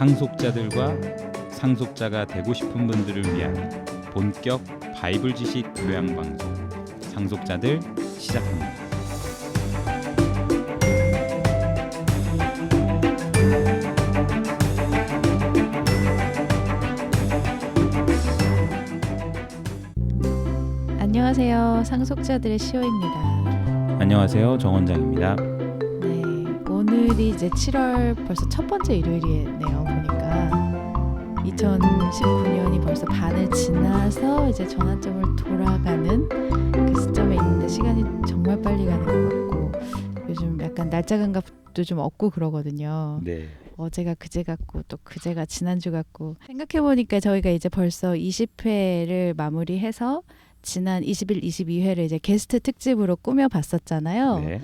상속자들과 상속자가 되고 싶은 분들을 위한 본격 바이블 지식 교양 방송 상속자들 시작합니다. 상속자들의 시호입니다. 안녕하세요. 정 원장입니다. 네, 오늘이 이제 7월 벌써 첫 번째 일요일이네요. 보니까 2019년이 벌써 반을 지나서 이제 전환점을 돌아가는 그 시점에 있는데 시간이 정말 빨리 가는 것 같고 요즘 약간 날짜 감각도 좀 없고 그러거든요. 네. 어제가 그제 같고 또 그제가 지난주 같고 생각해 보니까 저희가 이제 벌써 20회를 마무리해서 지난 21, 22회를 이제 게스트 특집으로 꾸며 봤었잖아요. 네.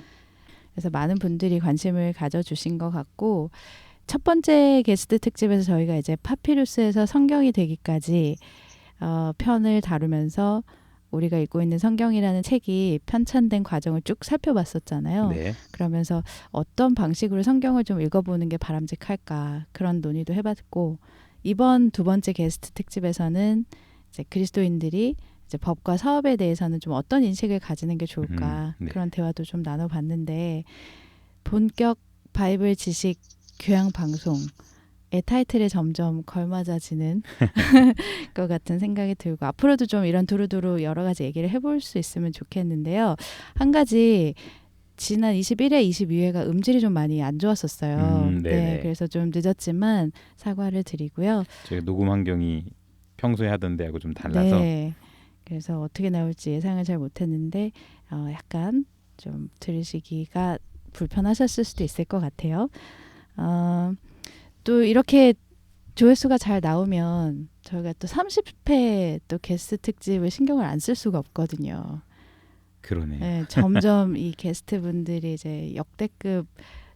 그래서 많은 분들이 관심을 가져주신 것 같고 첫 번째 게스트 특집에서 저희가 이제 파피루스에서 성경이 되기까지 어, 편을 다루면서 우리가 읽고 있는 성경이라는 책이 편찬된 과정을 쭉 살펴봤었잖아요. 네. 그러면서 어떤 방식으로 성경을 좀 읽어보는 게 바람직할까 그런 논의도 해봤고 이번 두 번째 게스트 특집에서는 이제 그리스도인들이 이제 법과 사업에 대해서는 좀 어떤 인식을 가지는 게 좋을까 음, 네. 그런 대화도 좀 나눠봤는데 본격 바이블 지식 교양 방송의 타이틀에 점점 걸맞아지는 것 같은 생각이 들고 앞으로도 좀 이런 두루두루 여러 가지 얘기를 해볼 수 있으면 좋겠는데요. 한 가지 지난 21회, 22회가 음질이 좀 많이 안 좋았었어요. 음, 네네. 네, 그래서 좀 늦었지만 사과를 드리고요. 저희 녹음 환경이 평소에 하던 데하고 좀 달라서 네. 그래서 어떻게 나올지 예상을 잘 못했는데 어, 약간 좀 들으시기가 불편하셨을 수도 있을 것 같아요. 어, 또 이렇게 조회수가 잘 나오면 저희가 또 30회 또 게스트 특집을 신경을 안 쓸 수가 없거든요. 그러네. 네, 점점 이 게스트 분들이 이제 역대급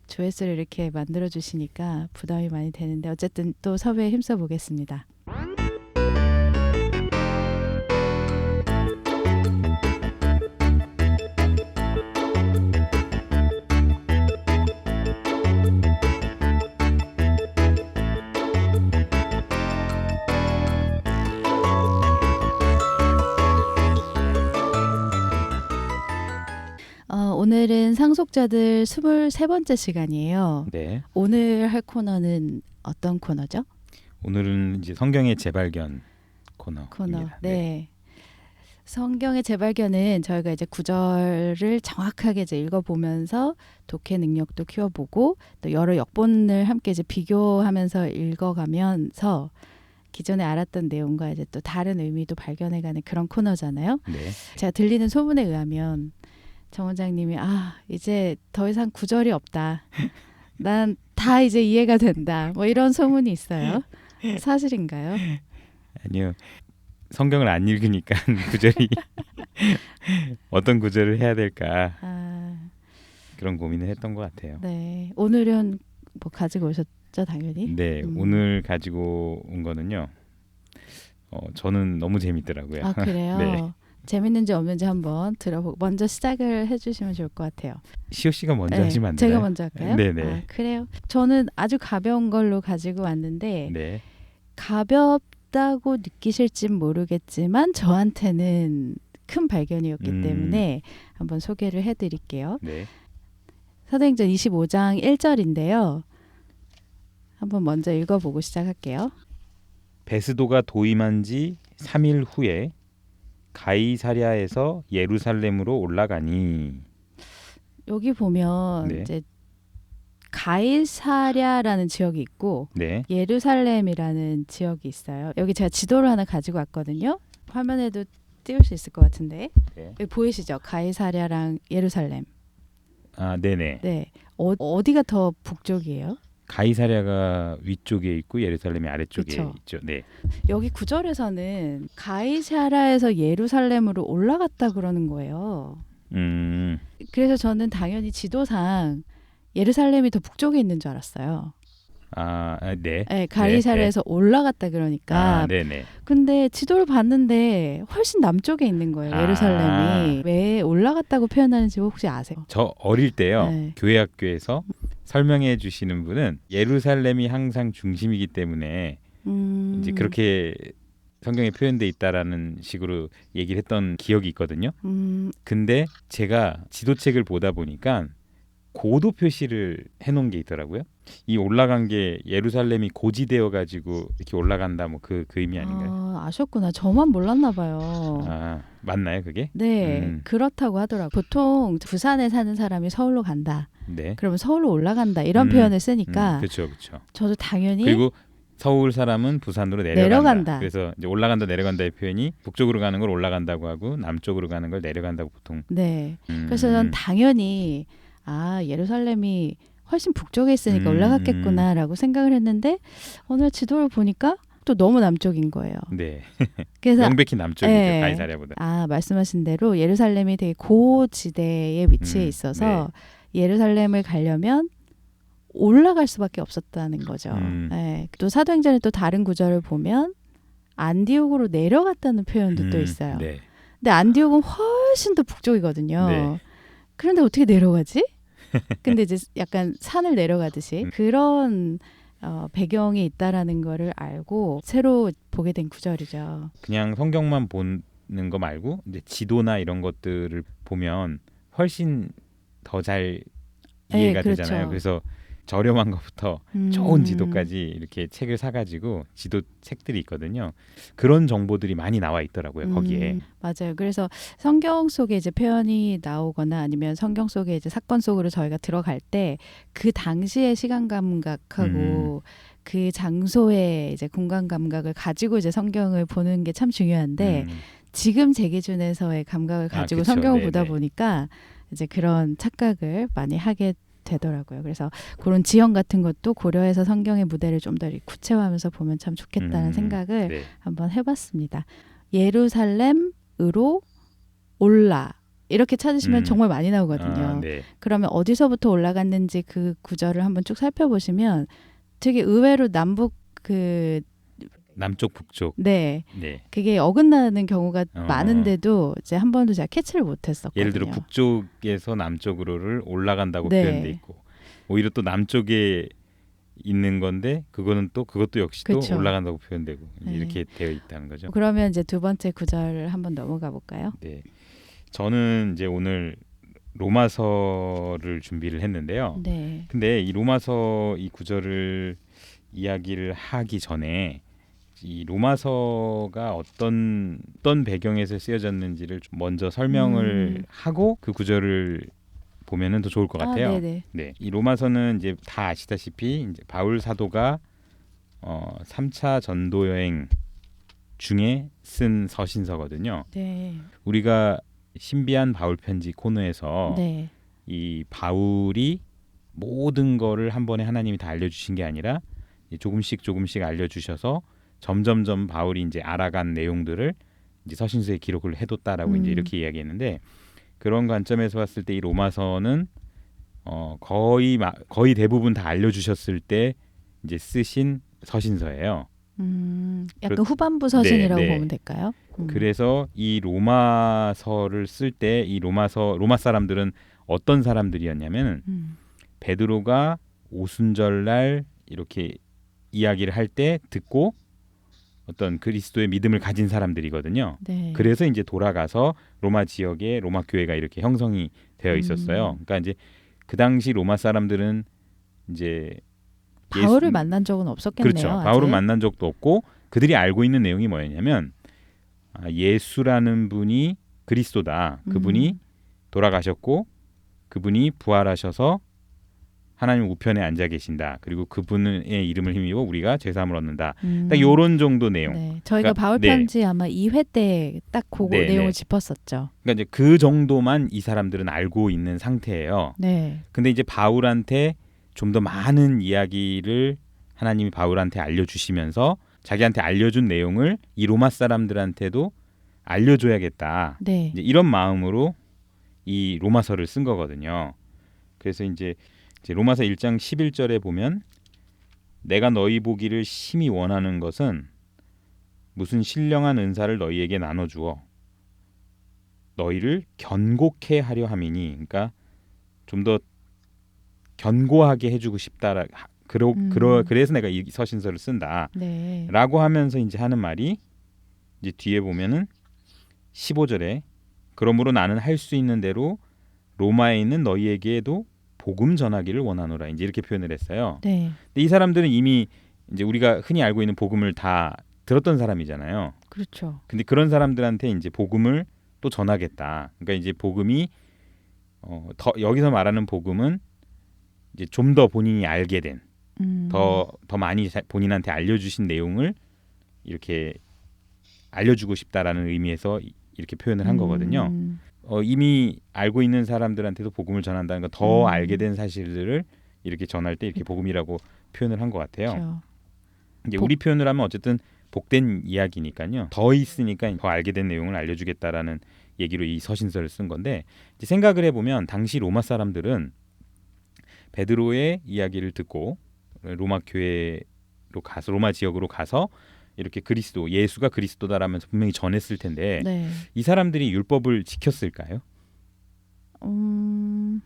조회수를 이렇게 만들어 주시니까 부담이 많이 되는데 어쨌든 또 섭외에 힘써 보겠습니다. 오늘은 상속자들 23번째 시간이에요. 네. 오늘 할 코너는 어떤 코너죠? 오늘은 이제 성경의 재발견 코너. 코너. 네. 성경의 재발견은 저희가 이제 구절을 정확하게 이제 읽어보면서 독해 능력도 키워보고 또 여러 역본을 함께 이제 비교하면서 읽어가면서 기존에 알았던 내용과 이제 또 다른 의미도 발견해가는 그런 코너잖아요. 네. 제가 들리는 소문에 의하면 정 원장님이 아 이제 더 이상 구절이 없다. 난 다 이제 이해가 된다. 뭐 이런 소문이 있어요. 사실인가요? 아니요. 성경을 안 읽으니까 구절이 어떤 구절을 해야 될까 아, 그런 고민을 했던 것 같아요. 네. 오늘은 뭐 가지고 오셨죠, 당연히. 네, 음. 오늘 가지고 온 거는요. 어, 저는 너무 재밌더라고요. 아 그래요. 네. 재밌는지 없는지 한번 들어보고 먼저 시작을 해주시면 좋을 것 같아요. 시호 씨가 먼저 네, 하시면 안 돼요? 제가 먼저 할까요? 네네. 아, 그래요. 저는 아주 가벼운 걸로 가지고 왔는데 네. 가볍다고 느끼실진 모르겠지만 저한테는 큰 발견이었기 음. 때문에 한번 소개를 해드릴게요. 네. 사도행전 25장 1절인데요. 한번 먼저 읽어보고 시작할게요. 베스도가 도임한 지 3일 후에 가이사랴에서 예루살렘으로 올라가니 여기 보면 네. 이제 가이사랴라는 지역이 있고 네. 예루살렘이라는 지역이 있어요. 여기 제가 지도를 하나 가지고 왔거든요. 화면에도 띄울 수 있을 것 같은데 네. 여기 보이시죠? 가이사랴랑 예루살렘. 아, 네네. 네. 어, 어디가 더 북쪽이에요? 가이사랴가 위쪽에 있고 예루살렘이 아래쪽에 그쵸. 있죠. 네. 여기 구절에서는 가이사랴에서 예루살렘으로 올라갔다 그러는 거예요. 음. 그래서 저는 당연히 지도상 예루살렘이 더 북쪽에 있는 줄 알았어요. 아, 아, 네. 예, 가리사르에서 올라갔다 그러니까 아, 네, 네. 근데 지도를 봤는데 훨씬 남쪽에 있는 거예요. 아. 예루살렘이 왜 올라갔다고 표현하는지 혹시 아세요? 저 어릴 때요. 네. 교회 학교에서 설명해 주시는 분은 예루살렘이 항상 중심이기 때문에 음, 이제 그렇게 성경에 표현돼 있다라는 식으로 얘기를 했던 기억이 있거든요. 음, 근데 제가 지도책을 보다 보니까 고도 표시를 해놓은 게 있더라고요. 이 올라간 게 예루살렘이 고지되어 가지고 이렇게 올라간다 뭐 그 그 의미 아닌가요? 아, 아셨구나. 저만 몰랐나 봐요. 아 맞나요 그게? 네, 음. 그렇다고 하더라고요. 보통 부산에 사는 사람이 서울로 간다. 네. 그러면 서울로 올라간다 이런 음, 표현을 쓰니까 그렇죠, 그렇죠. 저도 당연히 그리고 서울 사람은 부산으로 내려간다. 내려간다. 그래서 이제 올라간다 내려간다의 표현이 북쪽으로 가는 걸 올라간다고 하고 남쪽으로 가는 걸 내려간다고 보통. 네. 음, 그래서 전 당연히 아 예루살렘이 훨씬 북쪽에 있으니까 음, 올라갔겠구나라고 생각을 했는데 오늘 지도를 보니까 또 너무 남쪽인 거예요. 네 그래서 명백히 남쪽이죠 네. 가이사랴보다. 아 말씀하신 대로 예루살렘이 되게 고지대에 위치해 음, 있어서 예루살렘을 가려면 올라갈 수밖에 없었다는 거죠. 음. 네. 또 사도행전의 또 다른 구절을 보면 안디옥으로 내려갔다는 표현도 또 음, 있어요. 네. 근데 안디옥은 훨씬 더 북쪽이거든요. 네. 그런데 어떻게 내려가지? 근데 이제 약간 산을 내려가듯이 음. 그런 어, 배경이 있다라는 거를 알고 새로 보게 된 구절이죠. 그냥 성경만 보는 거 말고 이제 지도나 이런 것들을 보면 훨씬 더잘 네, 이해가 그렇죠. 되잖아요. 그래서 저렴한 것부터 음. 좋은 지도까지 이렇게 책을 사가지고 지도 책들이 있거든요. 그런 정보들이 많이 나와 있더라고요 거기에. 음, 맞아요. 그래서 성경 속에 이제 표현이 나오거나 아니면 성경 속에 이제 사건 속으로 저희가 들어갈 때 그 당시의 시간 감각하고 그 장소의 이제 공간 감각을 가지고 이제 성경을 보는 게 참 중요한데 음, 지금 제 기준에서의 감각을 아, 가지고 그쵸. 성경을 네, 보다 네. 보니까 이제 그런 착각을 많이 하게 되더라고요. 그래서 그런 지형 같은 것도 고려해서 성경의 무대를 좀 더 구체화하면서 보면 참 좋겠다는 음, 생각을 네. 한번 해봤습니다. 예루살렘으로 올라 이렇게 찾으시면 음. 정말 많이 나오거든요. 아, 네. 그러면 어디서부터 올라갔는지 그 구절을 한번 쭉 살펴보시면 되게 의외로 남북 그 남쪽 북쪽. 네. 네. 그게 어긋나는 경우가 어. 많은데도 이제 한 번도 제가 캐치를 못했었거든요. 예를 들어 북쪽에서 남쪽으로를 올라간다고 네. 표현돼 있고 오히려 또 남쪽에 있는 건데 그거는 또 그것도 역시 또 그쵸. 올라간다고 표현되고 네. 이렇게 되어 있다는 거죠. 그러면 이제 두 번째 구절을 한번 넘어가 볼까요? 네. 저는 이제 오늘 로마서를 준비를 했는데요. 네. 근데 이 로마서 이 구절을 이야기를 하기 전에 이 로마서가 어떤 어떤 배경에서 쓰여졌는지를 좀 먼저 설명을 음. 하고 그 구절을 보면은 더 좋을 것 같아요. 아. 네, 이 로마서는 이제 다 아시다시피 이제 바울 사도가 어 3차 전도 여행 중에 쓴 서신서거든요. 네. 우리가 신비한 바울 편지 코너에서 네. 이 바울이 모든 거를 한 번에 하나님이 다 알려주신 게 아니라 조금씩 조금씩 알려주셔서 점점점 바울이 이제 알아간 내용들을 이제 서신서에 기록을 해뒀다라고 이제 음. 이렇게 이야기했는데 그런 관점에서 봤을 때 이 로마서는 어 거의 마, 거의 대부분 다 알려주셨을 때 이제 쓰신 서신서예요. 음, 약간 그렇- 후반부 서신이라고 네, 네. 보면 될까요? 음. 그래서 이 로마서를 쓸 때 이 로마서 로마 사람들은 어떤 사람들이었냐면은 음. 베드로가 오순절 날 이렇게 이야기를 할 때 듣고 어떤 그리스도의 믿음을 가진 사람들이거든요. 네. 그래서 이제 돌아가서 로마 지역에 로마 교회가 이렇게 형성이 되어 있었어요. 음. 그러니까 이제 그 당시 로마 사람들은 이제 바울을 예수- 만난 적은 없었겠네요. 그렇죠. 아직. 바울은 만난 적도 없고 그들이 알고 있는 내용이 뭐였냐면 아, 예수라는 분이 그리스도다. 그분이 음. 돌아가셨고 그분이 부활하셔서 하나님 우편에 앉아 계신다. 그리고 그분의 이름을 힘입어 우리가 죄사함을 얻는다. 음. 딱 요런 정도 내용. 네. 저희가 그러니까- 바울 네. 편지 아마 2회 때 딱 그거 네, 내용을 네. 짚었었죠. 그러니까 이제 그 정도만 이 사람들은 알고 있는 상태예요. 네. 근데 이제 바울한테 좀 더 많은 이야기를 하나님이 바울한테 알려 주시면서 자기한테 알려준 내용을 이 로마 사람들한테도 알려줘야겠다. 네. 이제 이런 마음으로 이 로마서를 쓴 거거든요. 그래서 이제 로마서 1장 11절에 보면 내가 너희 보기를 심히 원하는 것은 무슨 신령한 은사를 너희에게 나눠 주어 너희를 견고케 하려 함이니 그러니까 좀 더 견고하게 해주고 싶다라 그러, 음. 그러 그래서 내가 이 서신서를 쓴다라고 네. 하면서 이제 하는 말이 이제 뒤에 보면은 15절에 그러므로 나는 할 수 있는 대로 로마에 있는 너희에게도 복음 전하기를 원하노라 이제 이렇게 표현을 했어요. 네. 근데 이 사람들은 이미 이제 우리가 흔히 알고 있는 복음을 다 들었던 사람이잖아요. 그렇죠. 근데 그런 사람들한테 이제 복음을 또 전하겠다. 그러니까 이제 복음이 어, 더 여기서 말하는 복음은 이제 좀 더 본인이 알게 된, 음. 더 더 많이 자- 본인한테 알려주신 내용을 이렇게 알려주고 싶다라는 의미에서 이- 이렇게 표현을 한 거거든요. 음. 어, 이미 알고 있는 사람들한테도 복음을 전한다는 거더 음. 알게 된 사실들을 이렇게 전할 때 이렇게 복음이라고 표현을 한 것 같아요. 그렇죠. 이제 복- 우리 표현을 하면 어쨌든 복된 이야기니까요. 더 있으니까 더 알게 된 내용을 알려주겠다라는 얘기로 이 서신서를 쓴 건데 생각을 해보면 당시 로마 사람들은 베드로의 이야기를 듣고 로마 교회로 가서 로마 지역으로 가서 이렇게 그리스도 예수가 그리스도다라면서 분명히 전했을 텐데 네. 이 사람들이 율법을 지켰을까요? 음.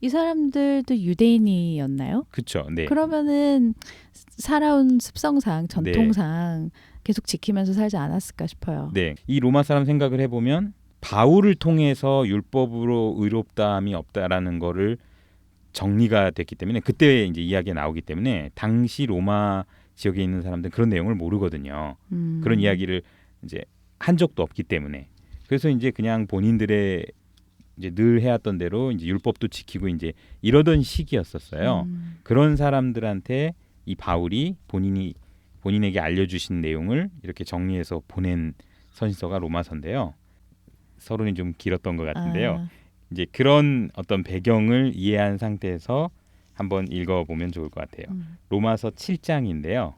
이 사람들도 유대인이었나요? 그렇죠. 네. 그러면은 살아온 습성상 전통상 계속 지키면서 살지 않았을까 싶어요. 네. 이 로마 사람 생각을 해보면 바울을 통해서 율법으로 의롭다함이 없다라는 거를 정리가 됐기 때문에 그때 이제 이야기가 나오기 때문에 당시 로마 지역에 있는 사람들은 그런 내용을 모르거든요. 음. 그런 이야기를 이제 한 적도 없기 때문에 그래서 이제 그냥 본인들의 이제 늘 해왔던 대로 이제 율법도 지키고 이제 이러던 시기였었어요. 음. 그런 사람들한테 이 바울이 본인이 본인에게 알려주신 내용을 이렇게 정리해서 보낸 선신서가 로마서인데요. 서론이 좀 길었던 것 같은데요. 아, 이제 그런 어떤 배경을 이해한 상태에서 한번 읽어보면 좋을 것 같아요. 음. 로마서 7장인데요.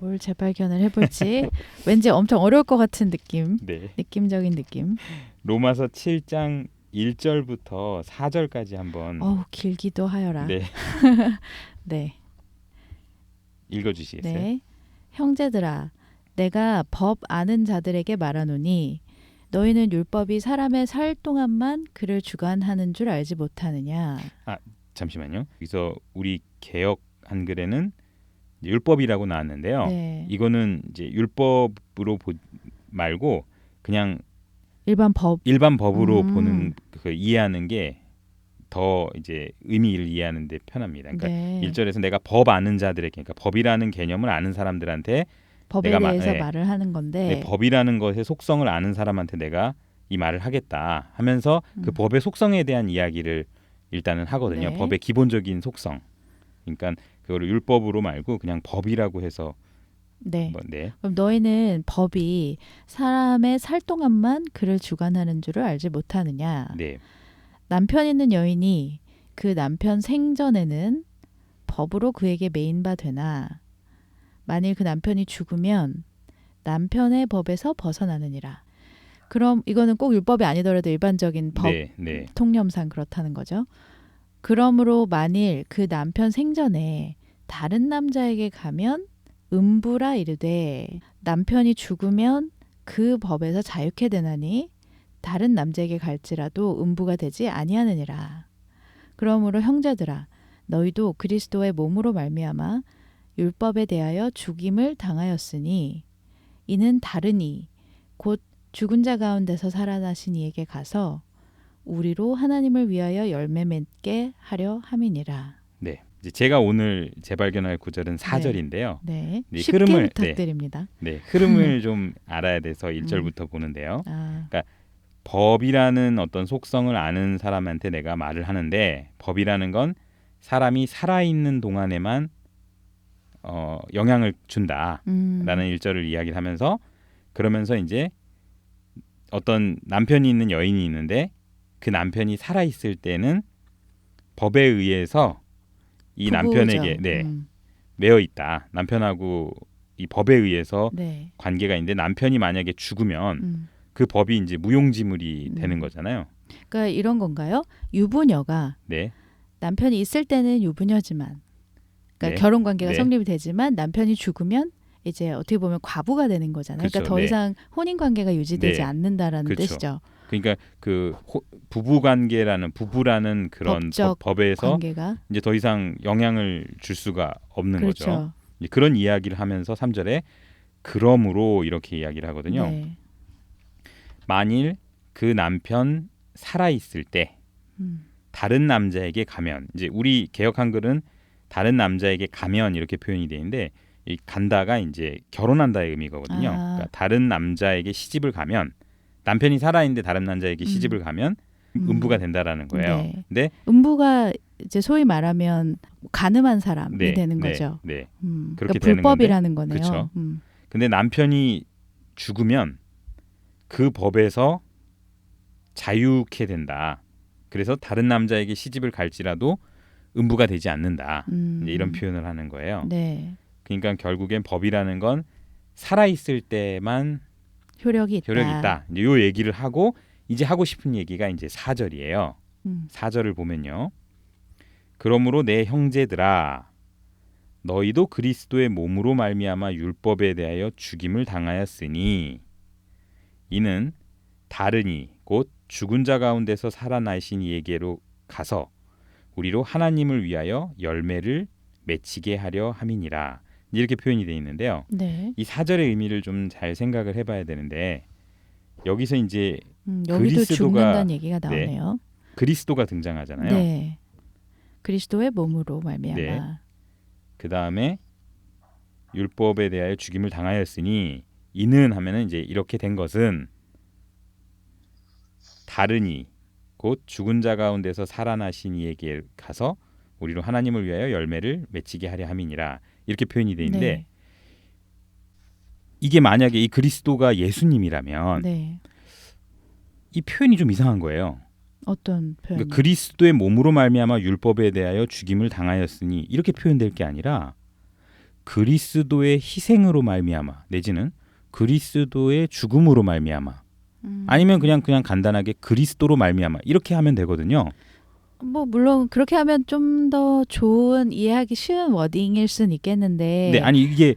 뭘 재발견을 해볼지 왠지 엄청 어려울 것 같은 느낌, 네. 느낌적인 느낌. 로마서 7장 1절부터 4절까지 한번 어우 길기도 하여라. 네, 네. 읽어주시겠어요? 네. 형제들아, 내가 법 아는 자들에게 말하노니 너희는 율법이 사람의 살 동안만 그를 주관하는 줄 알지 못하느냐. 잠시만요. 여기서 우리 개역 한글에는 율법이라고 나왔는데요. 네. 이거는 이제 율법으로 보, 말고 그냥 일반 법. 일반 법으로 음. 보는 그 이해하는 게 더 이제 의미를 이해하는데 편합니다. 그러니까 네. 일절에서 내가 법 아는 자들에게 그러니까 법이라는 개념을 아는 사람들한테 법에 내가 마- 대해서 네. 말을 하는 건데. 네, 법이라는 것의 속성을 아는 사람한테 내가 이 말을 하겠다 하면서 그 음. 법의 속성에 대한 이야기를 일단은 하거든요. 네. 법의 기본적인 속성. 그러니까 그거를 율법으로 말고 그냥 법이라고 해서 네. 뭐, 네. 그럼 너희는 법이 사람의 살 동안만 그를 주관하는 줄을 알지 못하느냐. 네. 남편 있는 여인이 그 남편 생전에는 법으로 그에게 메인 바 되나 만일 그 남편이 죽으면 남편의 법에서 벗어나느니라. 그럼 이거는 꼭 율법이 아니더라도 일반적인 법 네. 네. 통념상 그렇다는 거죠. 그러므로 만일 그 남편 생전에 다른 남자에게 가면 음부라 이르되 남편이 죽으면 그 법에서 자유케 되나니 다른 남자에게 갈지라도 음부가 되지 아니하느니라. 그러므로 형제들아 너희도 그리스도의 몸으로 말미암아 율법에 대하여 죽임을 당하였으니 이는 다르니 곧 죽은 자 가운데서 살아나신 이에게 가서 우리로 하나님을 위하여 열매 맺게 하려 함이니라. 네. 이제 제가 오늘 재발견할 구절은 4절인데요. 네, 네, 흐름을- 네. 부탁드립니다. 네. 흐름을 좀 알아야 돼서 1절부터 보는데요. 아, 법이라는 어떤 속성을 아는 사람한테 내가 말을 하는데 법이라는 건 사람이 살아 있는 동안에만 어, 영향을 준다. 음, 라는 일절을 이야기를 하면서 그러면서 이제 어떤 남편이 있는 여인이 있는데 그 남편이 살아 있을 때는 법에 의해서 이. 남편에게 네, 음, 매여 있다. 남편하고 이 법에 의해서 네, 관계가 있는데 남편이 만약에 죽으면 음. 그 법이 이제 무용지물이 음. 되는 거잖아요. 그러니까 이런 건가요? 유부녀가 네. 남편이 있을 때는 유부녀지만 그러니까 네. 결혼 관계가 네. 성립이 되지만 남편이 죽으면 이제 어떻게 보면 과부가 되는 거잖아요. 그러니까 그렇죠. 더 네. 이상 혼인 관계가 유지되지 네. 않는다라는 그렇죠. 뜻이죠. 그러니까 그 호- 부부 관계라는 부부라는 그런 법적 법, 에서 관계가 이제 더 이상 영향을 줄 수가 없는 거죠. 그렇죠. 이제 그런 이야기를 하면서 3절에 그러므로 이렇게 이야기를 하거든요. 네. 만일 그 남편 살아 있을 때 음. 다른 남자에게 가면 이제 우리 개혁 한글은 다른 남자에게 가면 이렇게 표현이 돼 있는데 이 간다가 이제 결혼한다의 의미거든요. 아. 그러니까 다른 남자에게 시집을 가면 남편이 살아 있는데 다른 남자에게 음. 시집을 가면 음. 음부가 된다라는 거예요. 네. 근데 음부가 이제 소위 말하면 가늠한 사람이 네, 되는 네, 거죠. 네. 음. 그렇게 그러니까 되는 불법이라는 거네요. 그쵸. 음. 근데 남편이 죽으면 그 법에서 자유케 된다. 그래서 다른 남자에게 시집을 갈지라도 음부가 되지 않는다. 음. 이런 표현을 하는 거예요. 네. 그러니까 결국엔 법이라는 건 살아 있을 때만 효력이 있다. 효력이 있다. 이제 요 얘기를 하고 이제 하고 싶은 얘기가 이제 4절이에요. 음. 4절을 보면요. 그러므로 내 형제들아 너희도 그리스도의 몸으로 말미암아 율법에 대하여 죽임을 당하였으니 이는 다르니 곧 죽은 자 가운데서 살아나신 이에게로 가서 우리로 하나님을 위하여 열매를 맺히게 하려 함이니라 이렇게 표현이 되어 있는데요. 네. 이 사절의 의미를 좀 잘 생각을 해봐야 되는데 여기서 이제 음, 그리스도가- 얘기가 나오네요. 그리스도가 등장하잖아요. 네. 그리스도의 몸으로 말미암아. 네. 그 다음에 율법에 대하여 죽임을 당하였으니 이는 하면은 이제 이렇게 된 것은 다르니 곧 죽은 자 가운데서 살아나신 이에게 가서 우리로 하나님을 위하여 열매를 맺히게 하려 함이니라 이렇게 표현이 돼 있는데 네. 이게 만약에 이 그리스도가 예수님이라면 네. 이 표현이 좀 이상한 거예요. 어떤 표현? 그러니까 그리스도의 몸으로 말미암아 율법에 대하여 죽임을 당하였으니 이렇게 표현될 게 아니라 그리스도의 희생으로 말미암아 내지는 그리스도의 죽음으로 말미암아 음. 아니면 그냥 그냥 간단하게 그리스도로 말미암아 이렇게 하면 되거든요. 뭐 물론 그렇게 하면 좀 더 좋은 이해하기 쉬운 워딩일 수는 있겠는데 네, 아니 이게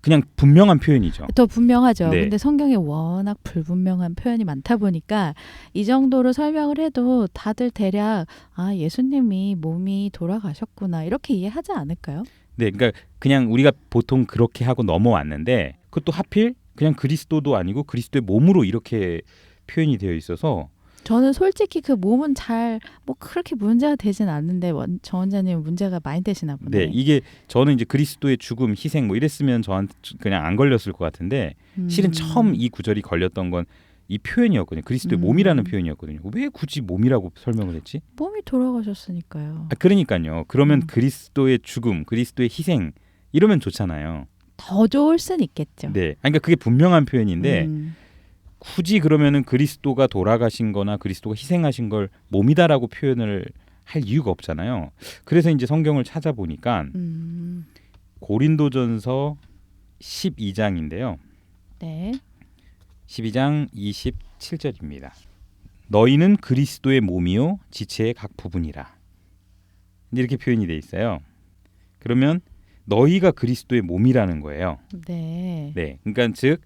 그냥 분명한 표현이죠. 더 분명하죠. 네. 근데 성경에 워낙 불분명한 표현이 많다 보니까 이 정도로 설명을 해도 다들 대략 아 예수님이 몸이 돌아가셨구나 이렇게 이해하지 않을까요? 네, 그러니까 그냥 우리가 보통 그렇게 하고 넘어왔는데 그것도 하필 그냥 그리스도도 아니고 그리스도의 몸으로 이렇게 표현이 되어 있어서 저는 솔직히 그 몸은 잘 뭐 그렇게 문제가 되진 않는데 원, 저 원자님 문제가 많이 되시나 보네. 네, 이게 저는 이제 그리스도의 죽음, 희생 뭐 이랬으면 저한테 그냥 안 걸렸을 것 같은데 음. 실은 처음 이 구절이 걸렸던 건 이 표현이었거든요. 그리스도의 음. 몸이라는 표현이었거든요. 왜 굳이 몸이라고 설명을 했지? 몸이 돌아가셨으니까요. 아, 그러니까요. 그러면 음. 그리스도의 죽음, 그리스도의 희생 이러면 좋잖아요. 더 좋을 순 있겠죠. 네, 아니, 그러니까 그게 분명한 표현인데 음. 굳이 그러면은 그리스도가 돌아가신 거나 그리스도가 희생하신 걸 몸이다라고 표현을 할 이유가 없잖아요. 그래서 이제 성경을 찾아보니까 음. 고린도전서 12장인데요. 네. 12장 27절입니다. 너희는 그리스도의 몸이요 지체의 각 부분이라. 이렇게 표현이 돼 있어요. 그러면 너희가 그리스도의 몸이라는 거예요. 네. 네, 그러니까 즉,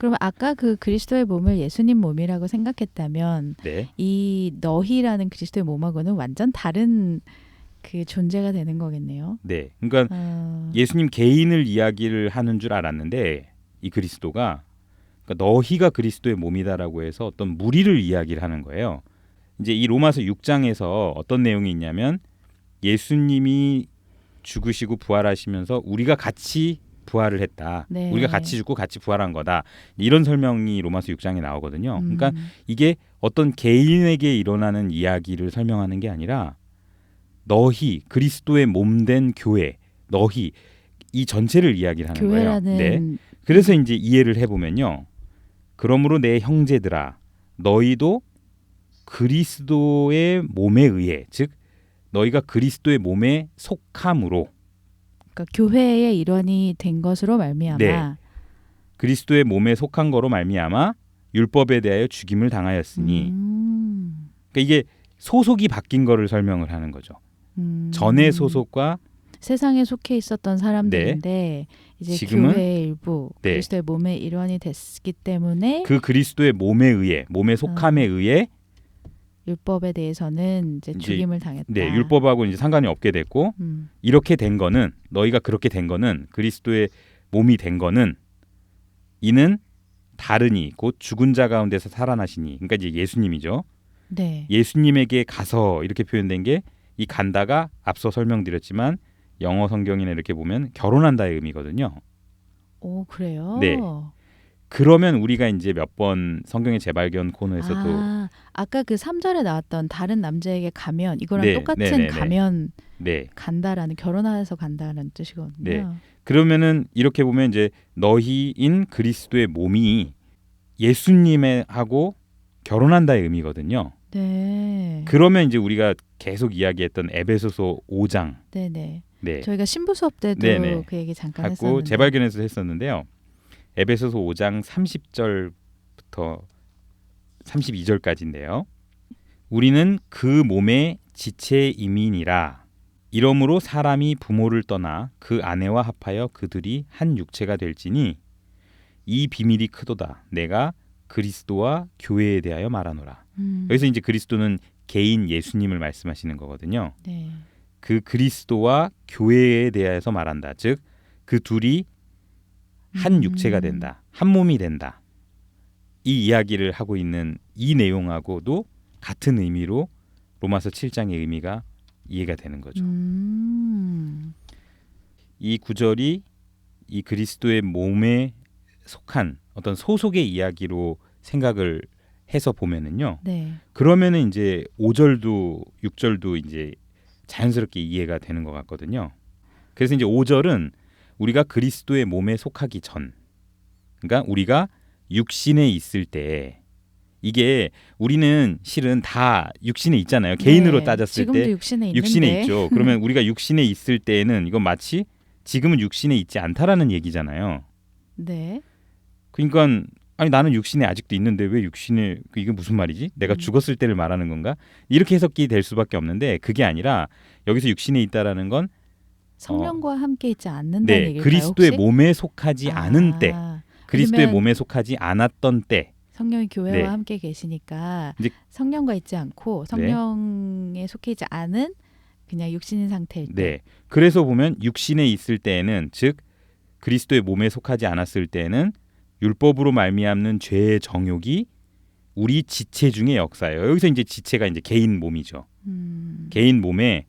그럼 아까 그 그리스도의 몸을 예수님 몸이라고 생각했다면 네, 이 너희라는 그리스도의 몸하고는 완전 다른 그 존재가 되는 거겠네요. 네, 그러니까 어, 예수님 개인을 이야기를 하는 줄 알았는데 이 그리스도가 그러니까 너희가 그리스도의 몸이다라고 해서 어떤 무리를 이야기를 하는 거예요. 이제 이 로마서 6장에서 어떤 내용이 있냐면 예수님이 죽으시고 부활하시면서 우리가 같이 부활을 했다. 네. 우리가 같이 죽고 같이 부활한 거다. 이런 설명이 로마서 6장에 나오거든요. 음, 그러니까 이게 어떤 개인에게 일어나는 이야기를 설명하는 게 아니라 너희 그리스도의 몸된 교회 너희 이 전체를 이야기를 하는 교회라는 거예요. 네. 그래서 이제 이해를 해 보면요. 그러므로 내 형제들아 너희도 그리스도의 몸에 의해 즉 너희가 그리스도의 몸에 속함으로 그러니까 교회의 일원이 된 것으로 말미암아 네. 그리스도의 몸에 속한 거로 말미암아 율법에 대하여 죽임을 당하였으니 음, 그러니까 이게 소속이 바뀐 거를 설명을 하는 거죠. 음. 전의 소속과 세상에 속해 있었던 사람들인데 이제 네. 지금은? 교회의 일부 네. 그리스도의 몸의 일원이 됐기 때문에 그 그리스도의 몸에 의해 몸의 속함에 음. 의해 율법에 대해서는 이제 이제, 죽임을 당했다. 네, 율법하고 이제 상관이 없게 됐고 음. 이렇게 된 거는 너희가 그렇게 된 거는 그리스도의 몸이 된 거는 이는 다르니 곧 죽은 자 가운데서 살아나시니 그러니까 이제 예수님이죠. 네. 예수님에게 가서 이렇게 표현된 게 이 간다가 앞서 설명드렸지만 영어 성경이나 이렇게 보면 결혼한다의 의미거든요. 오 그래요. 네. 그러면 우리가 이제 몇 번 성경의 재발견 코너에서도 아, 아까 그 3절에 나왔던 다른 남자에게 가면 이거랑 네, 똑같은 네, 네, 네. 가면 네 간다라는 결혼해서 간다라는 뜻이거든요. 네. 그러면은 이렇게 보면 이제 너희인 그리스도의 몸이 예수님의 하고 결혼한다의 의미거든요. 네. 그러면 이제 우리가 계속 이야기했던 에베소서 5장 네, 네. 네 저희가 신부 수업 때도 네, 네. 그 얘기 잠깐 했었는데. 재발견에서 했었는데요. 에베소서 5장 30절부터 32절까지인데요. 우리는 그 몸의 지체이민이라 이러므로 사람이 부모를 떠나 그 아내와 합하여 그들이 한 육체가 될지니 이 비밀이 크도다. 내가 그리스도와 교회에 대하여 말하노라. 음, 여기서 이제 그리스도는 개인 예수님을 말씀하시는 거거든요. 네. 그 그리스도와 교회에 대해서 말한다. 즉 그 둘이 한 음. 육체가 된다. 한 몸이 된다. 이 이야기를 하고 있는 이 내용하고도 같은 의미로 로마서 7장의 의미가 이해가 되는 거죠. 음, 이 구절이 이 그리스도의 몸에 속한 어떤 소속의 이야기로 생각을 해서 보면은요. 네. 그러면은 이제 5절도 6절도 이제 자연스럽게 이해가 되는 것 같거든요. 그래서 이제 5절은 우리가 그리스도의 몸에 속하기 전, 그러니까 우리가 육신에 있을 때 이게 우리는 실은 다 육신에 있잖아요. 개인으로 네. 따졌을 때 육신에. 육신에 있죠. 그러면 우리가 육신에 있을 때는 이건 마치 지금은 육신에 있지 않다라는 얘기잖아요. 네. 그러니까 아니 나는 육신에 아직도 있는데 왜 육신에 그 이게 무슨 말이지? 내가 음. 죽었을 때를 말하는 건가? 이렇게 해석이 될 수밖에 없는데 그게 아니라 여기서 육신에 있다라는 건 성령과 함께 있지 않는다는 네, 얘기일까요? 그리스도의 혹시? 몸에 속하지 않은 때, 아, 그리스도의 몸에 속하지 않았던 때. 성령이 교회와 네. 함께 계시니까 이제- 성령과 있지 않고 네. 성령에 속해 있지 않은 그냥 육신인 상태일 때. 네. 그래서 보면 육신에 있을 때에는 즉 그리스도의 몸에 속하지 않았을 때에는 율법으로 말미암는 죄의 정욕이 우리 지체 중의 역사예요. 여기서 이제 지체가 이제 개인 몸이죠. 음, 개인 몸에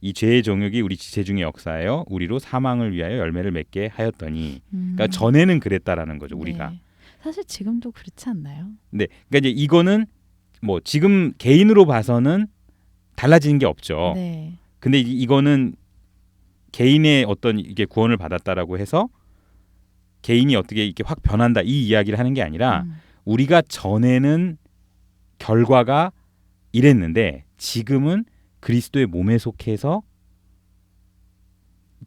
이 죄의 정욕이 우리 지체 중의 역사예요. 우리로 사망을 위하여 열매를 맺게 하였더니. 음. 그러니까 전에는 그랬다라는 거죠. 우리가. 네. 사실 지금도 그렇지 않나요? 네. 그러니까 이제 이거는 뭐 지금 개인으로 봐서는 달라지는 게 없죠. 네. 근데 이- 이거는 개인의 어떤 이게 구원을 받았다라고 해서 개인이 어떻게 이렇게 확 변한다 이 이야기를 하는 게 아니라 음, 우리가 전에는 결과가 이랬는데 지금은 그리스도의 몸에 속해서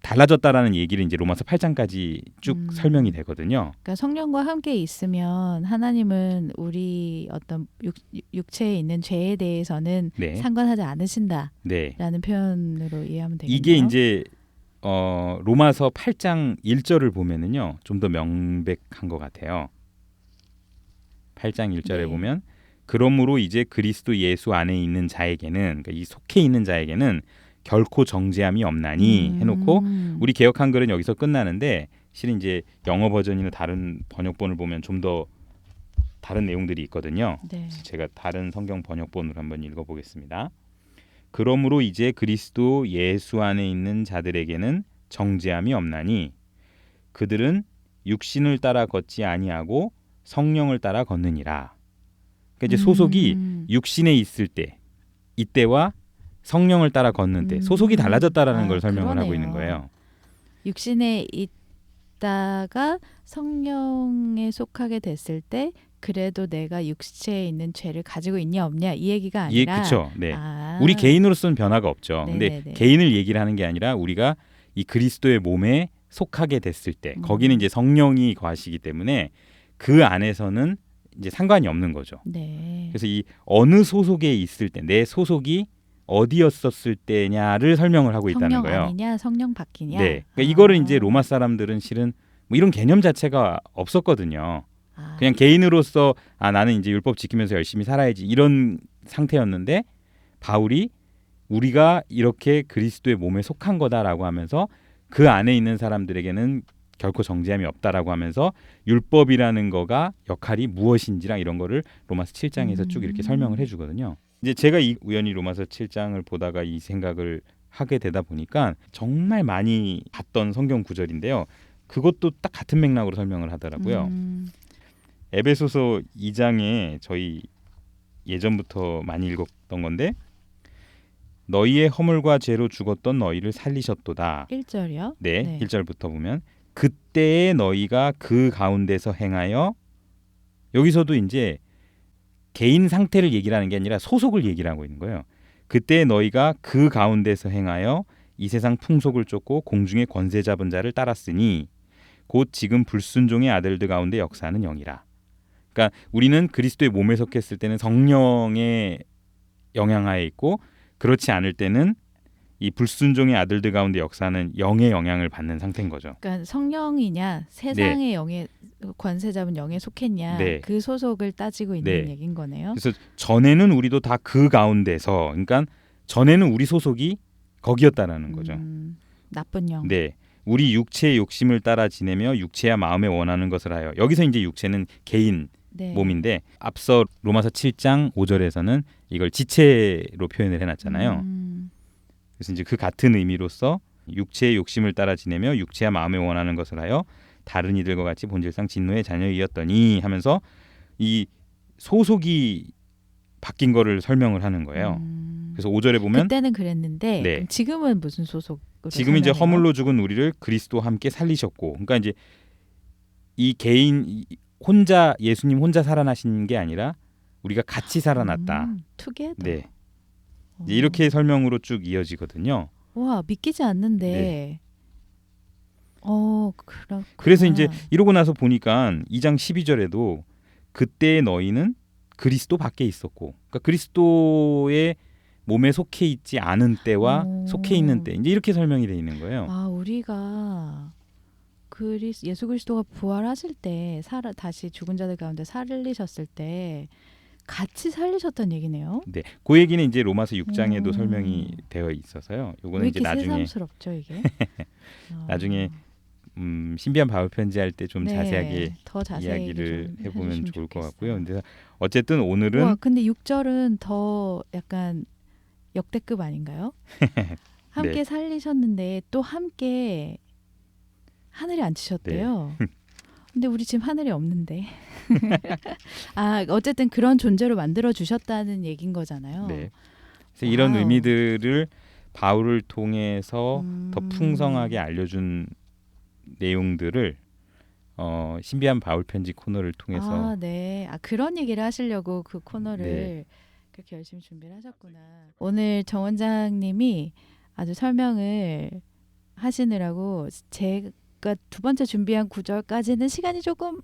달라졌다라는 얘기를 이제 로마서 8장까지 쭉 음. 설명이 되거든요. 그러니까 성령과 함께 있으면 하나님은 우리 어떤 육, 육체에 있는 죄에 대해서는 네. 상관하지 않으신다라는 네. 표현으로 이해하면 되겠네요. 이게 이제 어, 로마서 8장 1절을 보면은요. 좀 더 명백한 것 같아요. 8장 1절에 네. 보면 그러므로 이제 그리스도 예수 안에 있는 자에게는 그러니까 이 속해 있는 자에게는 결코 정죄함이 없나니 음. 해놓고 우리 개혁 한글은 여기서 끝나는데 실은 이제 영어 버전이나 다른 번역본을 보면 좀 더 다른 내용들이 있거든요. 네. 제가 다른 성경 번역본으로 한번 읽어보겠습니다. 그러므로 이제 그리스도 예수 안에 있는 자들에게는 정죄함이 없나니 그들은 육신을 따라 걷지 아니하고 성령을 따라 걷느니라. 그러니까 이제 소속이 음. 육신에 있을 때 이때와 성령을 따라 걷는 때 음. 소속이 달라졌다라는 아, 걸 설명을 하고 그러네요. 있는 거예요. 육신에 있다가 성령에 속하게 됐을 때 그래도 내가 육체에 있는 죄를 가지고 있냐 없냐 이 얘기가 예, 아니라 그렇죠. 네. 아, 우리 개인으로서는 변화가 없죠. 근데 네네네. 개인을 얘기를 하는 게 아니라 우리가 이 그리스도의 몸에 속하게 됐을 때 음. 거기는 이제 성령이 거하시기 때문에 그 안에서는 이제 상관이 없는 거죠. 네. 그래서 이 어느 소속에 있을 때 내 소속이 어디였었을 때냐를 설명을 하고 있다는 성령 거예요. 아니냐, 성령 바뀌냐. 네. 그러니까 아. 이거를 이제 로마 사람들은 실은 뭐 이런 개념 자체가 없었거든요. 아, 그냥 개인으로서 아 나는 이제 율법 지키면서 열심히 살아야지 이런 상태였는데 바울이 우리가 이렇게 그리스도의 몸에 속한 거다라고 하면서 그 안에 있는 사람들에게는 결코 정죄함이 없다라고 하면서 율법이라는 거가 역할이 무엇인지랑 이런 거를 로마서 7장에서 쭉 이렇게 음. 설명을 해주거든요. 이제 제가 이 우연히 로마서 7장을 보다가 이 생각을 하게 되다 보니까 정말 많이 봤던 성경 구절인데요. 그것도 딱 같은 맥락으로 설명을 하더라고요. 음, 에베소서 2장에 저희 예전부터 많이 읽었던 건데 너희의 허물과 죄로 죽었던 너희를 살리셨도다. 1절이요. 네, 네. 1절부터 보면 그때에 너희가 그 가운데서 행하여 여기서도 이제 개인 상태를 얘기를 하는 게 아니라 소속을 얘기를 하고 있는 거예요. 그때 너희가 그 가운데서 행하여 이 세상 풍속을 쫓고 공중의 권세 잡은 자를 따랐으니 곧 지금 불순종의 아들들 가운데 역사하는 영이라. 그러니까 우리는 그리스도의 몸에 속했을 때는 성령의 영향하에 있고 그렇지 않을 때는 이 불순종의 아들들 가운데 역사하는 영의 영향을 받는 상태인 거죠. 그러니까 성령이냐 세상의 영에 권세 잡은 영에 속했냐 네. 그 소속을 따지고 있는 네. 얘긴 거네요. 그래서 전에는 우리도 다 그 가운데서 그러니까 전에는 우리 소속이 거기였다라는 거죠. 음, 나쁜 영. 네. 우리 육체의 욕심을 따라 지내며 육체야 마음에 원하는 것을 하여 여기서 이제 육체는 개인 네. 몸인데 앞서 로마서 7장 5절에서는 이걸 지체로 표현을 해놨잖아요. 음, 그래서 이제 그 같은 의미로서 육체의 욕심을 따라 지내며 육체야 마음에 원하는 것을 하여 다른 이들과 같이 본질상 진노의 자녀이었더니 하면서 이 소속이 바뀐 거를 설명을 하는 거예요. 음. 그래서 5절에 보면 그때는 그랬는데 네. 지금은 무슨 소속으로 지금 이제? 허물로 죽은 우리를 그리스도와 함께 살리셨고, 그러니까 이제 이 개인 이- 혼자 예수님 혼자 살아나신 게 아니라 우리가 같이 살아났다. 음, 투게더. 네, 어. 이제 이렇게 설명으로 쭉 이어지거든요. 와 믿기지 않는데. 네. 어 그렇. 그래서 이제 이러고 나서 보니까 2장 12절에도 그때 너희는 그리스도 밖에 있었고, 그러니까 그리스도의 몸에 속해 있지 않은 때와 오. 속해 있는 때 이제 이렇게 설명이 돼 있는 거예요. 아 우리가 그리스 예수 그리스도가 부활하실 때 살아 다시 죽은 자들 가운데 살리셨을 때 같이 살리셨던 얘기네요. 네, 그 얘기는 이제 로마서 6장에도 음. 설명이 되어 있어서요. 왜 요거는 이제 나중에 새삼스럽죠 이게? 어. 나중에 음, 신비한 바울 편지할 때 좀 네, 자세하게 더 자세히 이야기를 좀 해보면 좋을 것. 같고요. 근데 어쨌든 오늘은 와 근데 6절은 더 약간 역대급 아닌가요? 함께 네. 살리셨는데 또 함께 하늘에 앉히셨대요. 네. 근데 우리 지금 하늘에 없는데. 아 어쨌든 그런 존재로 만들어 주셨다는 얘긴 거잖아요. 네. 그래서 이런 와우. 의미들을 바울을 통해서 더 음. 풍성하게 알려준 내용들을 어, 신비한 바울 편지 코너를 통해서 아, 네. 아, 그런 얘기를 하시려고 그 코너를 네. 그렇게 열심히 준비를 하셨구나. 오늘 정 원장님이 아주 설명을 하시느라고 제 가두 번째 준비한 구절까지는 시간이 조금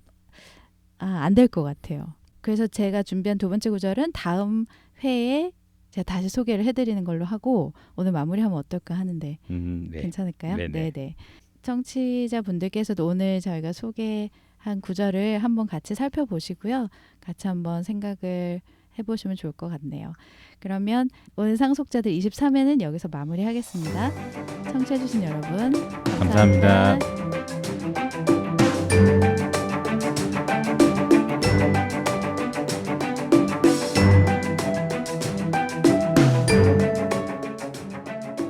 아, 안 될 것 같아요. 그래서 제가 준비한 두 번째 구절은 다음 회에 제가 다시 소개를 해드리는 걸로 하고 오늘 마무리하면 어떨까 하는데 음, 네. 괜찮을까요? 네네. 네, 청취자분들께서도 오늘 저희가 소개한 구절을 한번 같이 살펴보시고요. 같이 한번 생각을 해보시면 좋을 것 같네요. 그러면 오늘 상속자들 23회는 여기서 마무리하겠습니다. 청취해주신 여러분 감사합니다. 감사합니다.